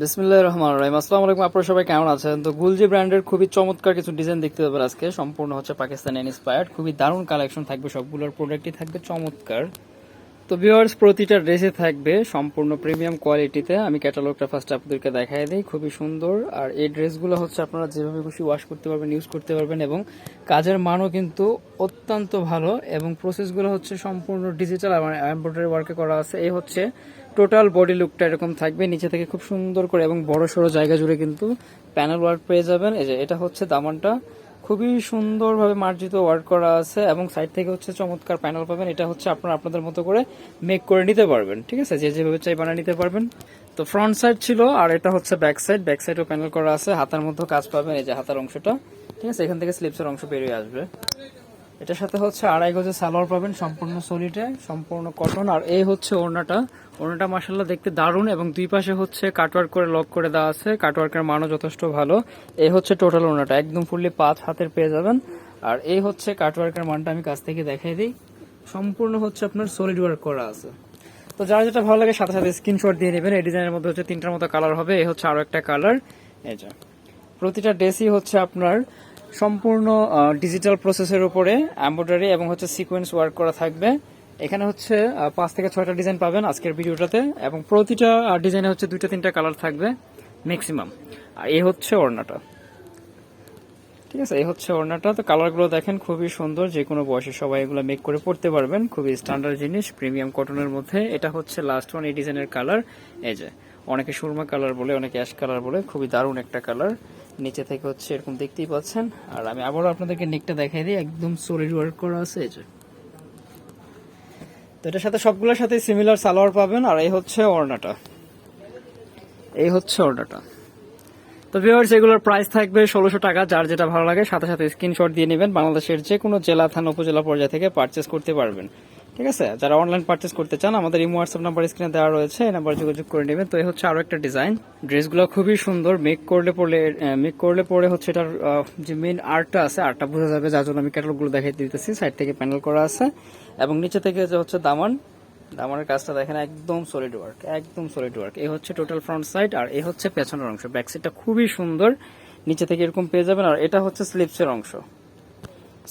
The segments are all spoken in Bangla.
বিসমিল্লাহ রহমান রহিম। আসসালামু আলাইকুম, আপনারা সবাই কেমন আছেন? তো গুলজি ব্র্যান্ডের খুবই চমৎকার কিছু ডিজাইন দেখতে পাবেন আজকে। সম্পূর্ণ হচ্ছে পাকিস্তান ইন্সপায়ার্ড খুবই দারুণ কালেকশন থাকবে, সবগুলোর প্রোডাক্টই থাকবে চমৎকার। তো ভিউয়ার্স প্রতিটা ড্রেসে থাকবে সম্পূর্ণ প্রিমিয়াম কোয়ালিটিতে আমি ক্যাটালগটা ফার্স্ট আপনাদেরকে দেখাই দিই, খুবই সুন্দর। আর এই ড্রেসগুলো হচ্ছে আপনারা যেভাবে খুশি ওয়াশ করতে পারবেন ইউজ করতে পারবেন এবং কাজের মানও কিন্তু অত্যন্ত ভালো এবং প্রসেসগুলো হচ্ছে সম্পূর্ণ ডিজিটাল এমব্রয়ডারি ওয়ার্কে করা আছে। এই হচ্ছে টোটাল বডি লুকটা এরকম থাকবে, নিচে থেকে খুব সুন্দর করে এবং বড় সড়ো জায়গা জুড়ে কিন্তু প্যানেল ওয়ার্ক পেয়ে যাবেন। এই যে এটা হচ্ছে দামানটা। খুবই সুন্দরভাবে মার্জিত ওয়ার্ক করা আছে এবং সাইড থেকে হচ্ছে চমৎকার প্যানেল পাবেন। এটা হচ্ছে আপনারা আপনাদের মতো করে মেক করে নিতে পারবেন, ঠিক আছে? যে যেভাবে চাই বানিয়ে নিতে পারবেন। তো ফ্রন্ট সাইড ছিল আর এটা হচ্ছে ব্যাক সাইড ব্যাক সাইডও প্যানেল করা আছে। হাতার মধ্যে কাজ পাবেন, এই যে হাতার অংশটা, ঠিক আছে? এখান থেকে স্লিপসের অংশ বেরিয়ে আসবে। এটার সাথে হচ্ছে আড়াই গজে সালোয়ার পাবেন সম্পূর্ণ সলিডে সম্পূর্ণ কটন আর এই হচ্ছে ওড়নাটা। ওড়নাটা মাসাল্লাহ দেখতে দারুণ এবং দুই পাশে হচ্ছে কাটওয়ার্ক করে লক করে দেওয়া আছে। কাটওয়ার্কের মানও যথেষ্ট ভালো। এই হচ্ছে টোটাল ওড়নাটা। একদম ফুললি পাঁচ হাতের পেয়ে যাবেন। আর এই হচ্ছে কাটওয়ার্কের মানটা আমি কাছ থেকে দেখাই দিই। সম্পূর্ণ হচ্ছে আপনার সলিড ওয়ার্ক করা আছে। তো যারা যেটা ভালো লাগে সাথে সাথে স্ক্রিনশট দিয়ে নেবেন। এই ডিজাইনের মধ্যে হচ্ছে তিনটার মতো কালার হবে। এই হচ্ছে আরও একটা কালার এই যা। প্রতিটা ড্রেসই হচ্ছে আপনার সম্পূর্ণ ডিজিটাল প্রসেসের উপরে এমব্রয়ডারি এবং হচ্ছে সিকোয়েন্স ওয়ার্ক করা থাকবে। এখানে হচ্ছে পাঁচ থেকে ছয়টা ডিজাইন পাবেন আজকের ভিডিওটাতে এবং প্রতিটা ডিজাইনে হচ্ছে দুইটা, তিনটা কালার থাকবে ম্যাক্সিমাম আর এ হচ্ছে ওড়নাটা। ঠিক আছে এই হচ্ছে ওড়নাটা। তো কালারগুলো দেখেন, খুবই সুন্দর। যে কোনো বয়সে সবাই এগুলো মেক করে পড়তে পারবেন। খুবই স্ট্যান্ডার্ড জিনিস প্রিমিয়াম কটনের মধ্যে। এটা হচ্ছে লাস্ট ওয়ান এই ডিজাইনের কালার এই যে, অনেকে সুরমা কালার বলে, অনেকে অ্যাশ কালার বলে। খুবই দারুণ একটা কালার নিচে থেকে হচ্ছে এরকম দেখতেই পাচ্ছেন। আর আমি আবারও আপনাদেরকে নেকটা দেখাই দিই, একদম সলিড ওয়ার্ক করা আছে এই যে। তো এটার সাথে সবগুলোর সাথে সিমিলার সালোয়ার পাবেন, আর এই হচ্ছে ওড়নাটা। এই হচ্ছে ওড়নাটা। তো ভিউয়ার্স এগুলোর প্রাইস থাকবে ষোলোশো টাকা, যার যেটা ভালো লাগে, সাথে সাথে স্ক্রিনশট দিয়ে নেবেন। বাংলাদেশের যে কোনো জেলা, থানা, উপজেলা পর্যায়ে থেকে পারচেস করতে পারবেন। ঠিক আছে? যারা অনলাইন পারচেস করতে চান, আমাদের ইমো হোয়াটসঅ্যাপ নাম্বার স্ক্রিনে দেওয়া রয়েছে, এই নাম্বার যোগাযোগ করে নেবেন। তো এই হচ্ছে আরও একটা ডিজাইন ড্রেসগুলো খুবই সুন্দর মেক করলে পড়লে মেক করলে পরে হচ্ছে এটার যে মেন আর্টটা আছে আর্টটা বোঝা যাবে যার জন্য আমি ক্যাটালগুলো দেখাই দিতেছি। সাইড থেকে প্যানেল করা আছে। এবং নিচে থেকে যে হচ্ছে দামান, দামানের কাজটা দেখেন, একদম সলিড ওয়ার্ক একদম সলিড ওয়ার্ক এই হচ্ছে টোটাল ফ্রন্ট সাইড আর এই হচ্ছে পেছনের অংশ। ব্যাক সাইডটা খুবই সুন্দর। নিচে থেকে এরকম পেয়ে যাবেন। আর এটা হচ্ছে স্লিপসের অংশ।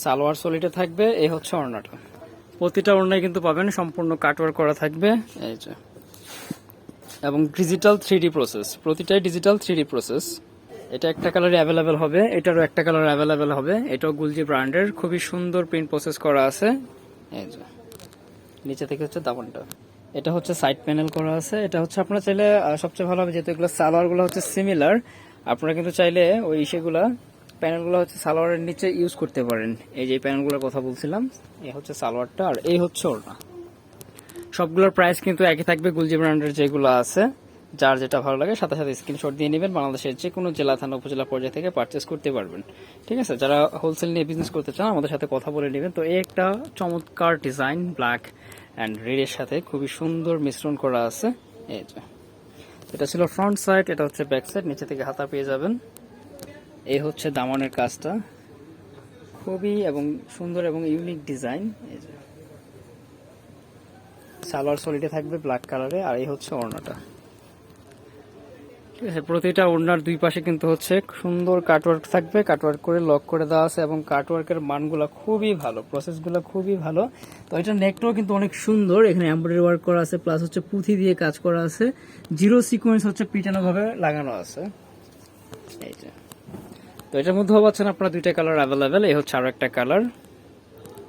সালোয়ার সলিডে থাকবে এই হচ্ছে ওড়নাটা। প্রতিটা ওড়নায় কিন্তু পাবেন, সম্পূর্ণ কাটওয়ার্ক করা থাকবে। এই যে। এবং ডিজিটাল থ্রি প্রসেস প্রতিটাই ডিজিটাল থ্রি প্রসেস এটা একটা কালারে অ্যাভেলেবেল হবে, এটারও একটা কালার অ্যাভেলেবেল হবে। এটাও গুলজি ব্র্যান্ডের খুবই সুন্দর প্রিন্ট প্রসেস করা আছে। এই যে। নিচে থেকে হচ্ছে দামনটা এটা হচ্ছে সাইড প্যানেল করা আছে। এটা হচ্ছে আপনারা চাইলে সবচেয়ে ভালো হবে যেহেতু এগুলো সালোয়ারগুলো হচ্ছে সিমিলার আপনারা কিন্তু চাইলে ওই সেগুলা প্যানেলগুলো হচ্ছে সালোয়ারের নিচে ইউজ করতে পারেন। এই যে প্যানেলগুলোর কথা বলছিলাম এই হচ্ছে সালোয়ারটা আর এই হচ্ছে ওড়না। সবগুলোর প্রাইস কিন্তু একই থাকবে গুলজি ব্র্যান্ডের যেগুলো আছে। যার যেটা ভালো লাগে, সাথে সাথে স্ক্রিনশট দিয়ে নেবেন। বাংলাদেশের যে কোনো জেলা, থানা, উপজেলা পর্যায়ে থেকে পারচেস করতে পারবেন। ঠিক আছে? যারা হোলসেল নিয়ে বিজনেস করতে চান, আমাদের সাথে কথা বলে নেবেন। তো এই একটা চমৎকার ডিজাইন ব্ল্যাক অ্যান্ড রেডের সাথে খুবই সুন্দর মিশ্রণ করা আছে। এই যে। এটা ছিল ফ্রন্ট সাইড এটা হচ্ছে ব্যাক সাইড নিচে থেকে হাতা পেয়ে যাবেন। এই হচ্ছে দামনের কাজটা। খুবই এবং সুন্দর এবং ইউনিক ডিজাইন সালোয়ার সলিডে থাকবে ব্ল্যাক কালারে আর এই হচ্ছে ওড়নাটা। ঠিক আছে, প্রতিটা ওড়নার দুই পাশে কিন্তু হচ্ছে সুন্দর কাটওয়ার্ক থাকবে। কাটওয়ার্ক করে লক করে দেওয়া আছে এবং কাটওয়ার্কের মানগুলো খুবই ভালো প্রসেসগুলো খুবই ভালো। তো এটা নেকটাও কিন্তু অনেক সুন্দর, এখানে এমব্রয়ডারি ওয়ার্ক করা আছে প্লাস হচ্ছে পুঁথি দিয়ে কাজ করা আছে। জিরো সিকোয়েন্স হচ্ছে পিটানোভাবে লাগানো আছে। এই যে। তো এটার মধ্যেও পাচ্ছেন আপনারা দুইটা কালার অ্যাভেলেবেল এই হচ্ছে আরও একটা কালার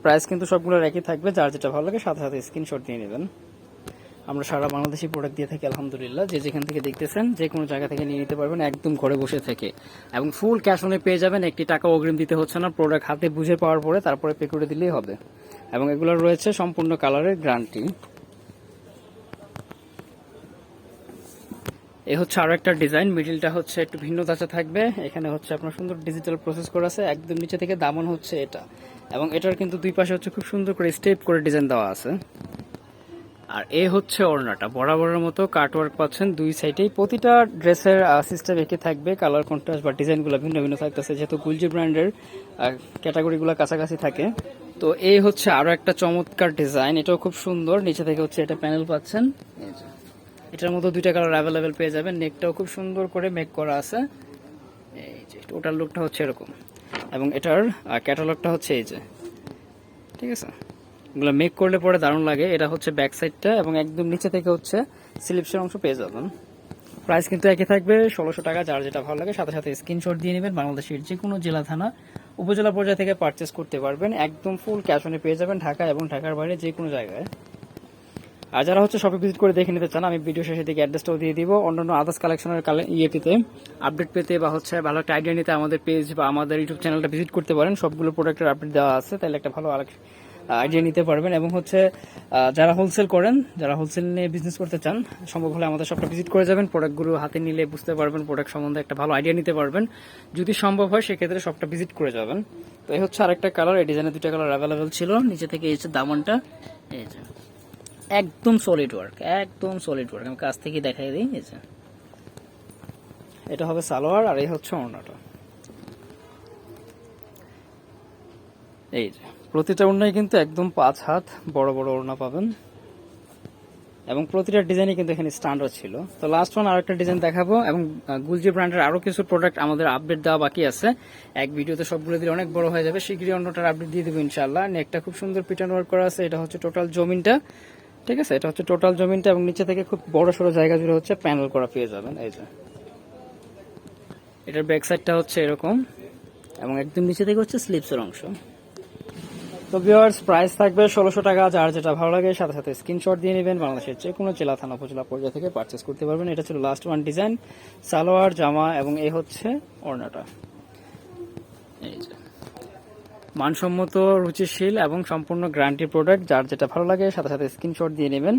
প্রাইস কিন্তু সবগুলোর একই থাকবে, যার যেটা ভালো লাগে সাথে সাথে স্ক্রিনশট দিয়ে নেবেন। আমরা সারা বাংলাদেশি প্রোডাক্ট দিয়ে থাকি, আলহামদুলিল্লাহ। যে যেখান থেকে দেখতেছেন, যে কোনো জায়গা থেকে নিয়ে নিতে পারবেন, একদম ঘরে বসে থেকে। এবং ফুল ক্যাশ অনে পেয়ে যাবেন, একটি টাকা অগ্রিম দিতে হচ্ছে না প্রোডাক্ট হাতে বুঝে পাওয়ার পরে তারপরে পে করে দিলেই হবে। এবং এগুলোর রয়েছে সম্পূর্ণ কালারের গ্যারান্টি এই হচ্ছে আরও একটা ডিজাইন মিডিলটা হচ্ছে একটু ভিন্ন ধাঁচা থাকবে। এখানে হচ্ছে আপনার সুন্দর ডিজিটাল প্রসেস করা আছে, একদম নিচে থেকে দামন হচ্ছে এটা। এবং এটার কিন্তু দুই পাশে হচ্ছে খুব সুন্দর করে স্টেপ করে ডিজাইন দেওয়া আছে। আর এ হচ্ছে ওড়নাটা, বরাবরের মতো কাটওয়ার্ক পাচ্ছেন দুই সাইডেই প্রতিটা ড্রেসের সিস্টেম একে থাকবে কালার কন্ট্রাস্ট বা ডিজাইনগুলো ভিন্ন ভিন্ন থাকতেছে। যেহেতু গুলজি ব্র্যান্ডের ক্যাটাগরিগুলো কাছাকাছি থাকে। তো এই হচ্ছে আরও একটা চমৎকার ডিজাইন এটাও খুব সুন্দর। নিচে থেকে হচ্ছে এটা প্যানেল পাচ্ছেন। এটার মধ্যে দুইটা কালার অ্যাভেলেবেল পেয়ে যাবেন। নেকটাও খুব সুন্দর করে মেক করা আছে। এই যে টোটাল লুকটা হচ্ছে এরকম। এবং এটার ক্যাটালগটা হচ্ছে এই যে। ঠিক আছে? এগুলো মেক করলে পরে দারুণ লাগে। এটা হচ্ছে ব্যাক সাইডটা এবং একদম নিচে থেকে হচ্ছে স্লিপসের অংশ পেয়ে যাবেন। প্রাইস কিন্তু একই থাকবে, ষোলোশো টাকা, যার যেটা ভালো লাগে। সাথে সাথে স্ক্রিনশট দিয়ে নেবেন। বাংলাদেশের যে কোনো জেলা, থানা, উপজেলা পর্যায়ে থেকে পারচেস করতে পারবেন। একদম ফুল ক্যাশ অনে পেয়ে যাবেন ঢাকা এবং ঢাকার বাইরে যে কোনো জায়গায়। আর যারা হচ্ছে শপে ভিজিট করে দেখে নিতে চান, আমি ভিডিও শেষে দিকে অ্যাড্রেসটাও দিয়ে দিব। অন্যান্য আদার্স কালেকশনের কালে ইয়ে পেতে আপডেট পেতে বা হচ্ছে ভালো একটা আইডিয়া নিতে আমাদের পেজ বা আমাদের ইউটিউব চ্যানেলটা ভিজিট করতে পারেন। সবগুলো প্রোডাক্টের আপডেট দেওয়া আছে, তাহলে একটা ভালো আইডিয়া নিতে পারবেন। এবং হচ্ছে যারা হোলসেল করেন, যারা হোলসেল নিয়ে বিজনেস করতে চান, সম্ভব হলে আমাদের সবটা ভিজিট করে যাবেন। প্রোডাক্টগুলো হাতে নিলে বুঝতে পারবেন প্রোডাক্ট সম্বন্ধে একটা ভালো আইডিয়া নিতে পারবেন। যদি সম্ভব হয়, সেক্ষেত্রে সবটা ভিজিট করে যাবেন। তো এই হচ্ছে আরেকটা কালার এই ডিজাইনের দুইটা কালার অ্যাভেলেবেল ছিল। নিচে থেকে হচ্ছে দামনটা, এই যে। একদম সলিড ওয়ার্ক একদম সলিড ওয়ার্ক আমি কাছ থেকে দেখাই দিই যে। এটা হবে সালোয়ার আর এই হচ্ছে ওড়নাটা। এই যে, প্রতিটা ওড়নায় কিন্তু একদম পাঁচ হাত বড় বড় ওড়না পাবেন। এবং প্রতিটা ডিজাইনই কিন্তু এখানে স্ট্যান্ডার্ড ছিল। তো লাস্ট ওয়ান আরেকটা ডিজাইন দেখাবো, এবং গুলজি ব্র্যান্ডের আরও কিছু প্রোডাক্ট আমাদের আপডেট দেওয়া বাকি আছে। এক ভিডিওতে সবগুলো দিলে অনেক বড় হয়ে যাবে। শীঘ্রই অন্যটার আপডেট দিয়ে দেবো ইনশাল্লাহ নেকটা খুব সুন্দর পিটান ওয়ার্ক করা আছে। এটা হচ্ছে টোটাল জমিনটা। ঠিক আছে? এটা হচ্ছে টোটাল জমিনটা এবং নিচে থেকে খুব বড় সড়ো জায়গা জুড়ে হচ্ছে প্যানেল করা পেয়ে যাবেন, এই যে। এটার ব্যাক সাইডটা হচ্ছে এরকম এবং একদম নিচে থেকে হচ্ছে স্লিপসের অংশ। তো ভিউয়ার্স প্রাইস থাকবে ষোলোশো টাকা, যার যেটা ভালো লাগে সাথে সাথে স্ক্রিনশট দিয়ে নেবেন। বাংলাদেশের যে কোনো জেলা, থানা, উপজেলা পর্যায়ে থেকে পারচেস করতে পারবেন। এটা ছিল লাস্ট ওয়ান ডিজাইন সালোয়ার, জামা এবং এ হচ্ছে ওড়নাটা। এই যে। মানসম্মত, রুচিশীল এবং সম্পূর্ণ গ্যারান্টি প্রোডাক্ট যার যেটা ভালো লাগে সাথে সাথে স্ক্রিনশট দিয়ে নেবেন।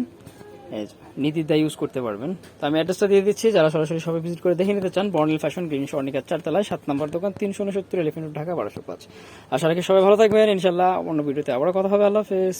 এই ইউজ করতে পারবেন। তো আমি অ্যাড্রেসটা দিয়ে দিচ্ছি, যারা সরাসরি সবাই ভিজিট করে দেখে নিতে চান বর্নেল ফ্যাশন গ্রিন স্বর্ণিকার চারতলায় সাত নম্বর দোকান, তিনশো উনসত্তর এলিফেন্ট ঢাকা, বারোশো পাঁচ। আশা রাখি সবাই ভালো থাকবেন। ইনশাল্লাহ অন্য ভিডিওতে আবার কথা হবে। আল্লাহ হাফেজ।